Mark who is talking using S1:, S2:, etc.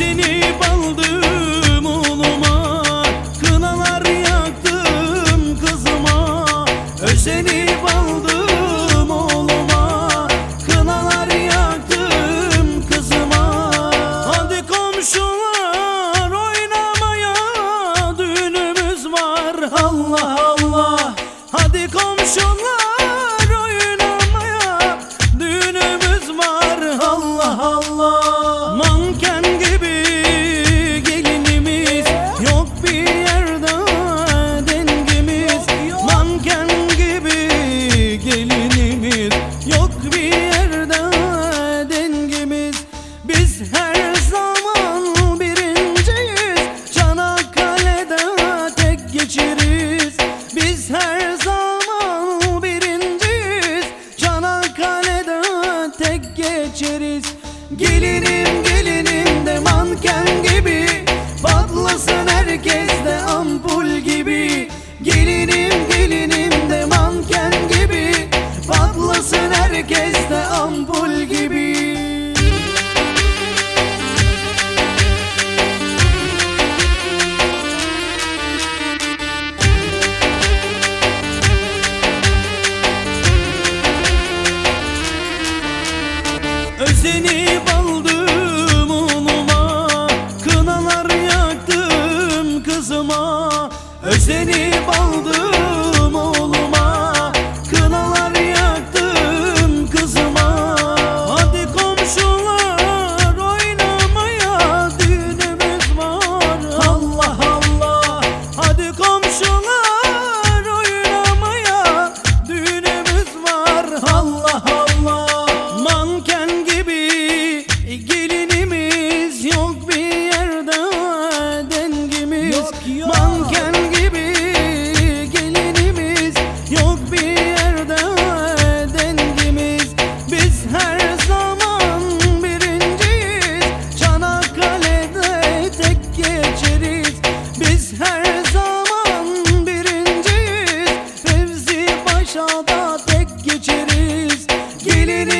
S1: Seni baldım oğluma. Kınalar yaktım kızıma. Özenip aldım içeriz Gelinim gelinim. Gelip aldım unuma Kınalar yaktım kızıma. Özlenip aldım tek geçeriz. Geliniz